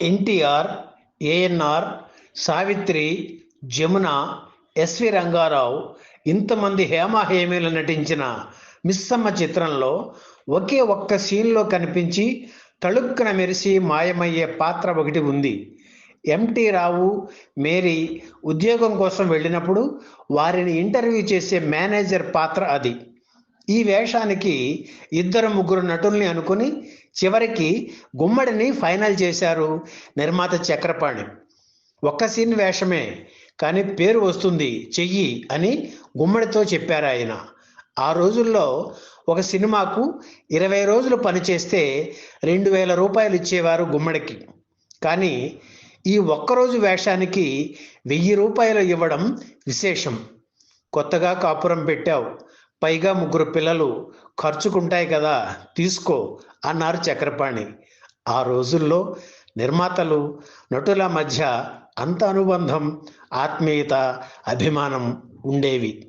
ఎన్టీఆర్ ఏఎన్ఆర్ సావిత్రి జమున ఎస్వి రంగారావు ఇంతమంది హేమహేమీలు నటించిన మిస్సమ్మ చిత్రంలో ఒకే ఒక్క సీన్లో కనిపించి తళుక్కున మెరిసి మాయమయ్యే పాత్ర ఒకటి ఉంది. ఎంటి రావు మేరీ ఉద్యోగం కోసం వెళ్ళినప్పుడు వారిని ఇంటర్వ్యూ చేసే మేనేజర్ పాత్ర అది. ఈ వేషానికి ఇద్దరు ముగ్గురు నటుల్ని అనుకుని చివరికి గుమ్మడిని ఫైనల్ చేశారు నిర్మాత చక్రపాణి. ఒక్క సీన్ వేషమే కానీ పేరు వస్తుంది చెయ్యి అని గుమ్మడితో చెప్పారు ఆయన. ఆ రోజుల్లో ఒక సినిమాకు ఇరవై రోజులు పనిచేస్తే రెండు వేల రూపాయలు ఇచ్చేవారు గుమ్మడికి. కానీ ఈ ఒక్కరోజు వేషానికి వెయ్యి రూపాయలు ఇవ్వడం విశేషం. కొత్తగా కాపురం పెట్టావు. పైగా ముగ్గురు పిల్లలు ఖర్చుకుంటాయి కదా తీసుకో అన్నారు చక్రపాణి. ఆ రోజుల్లో నిర్మాతలు నటుల మధ్య అంత అనుబంధం ఆత్మీయత అభిమానం ఉండేవి.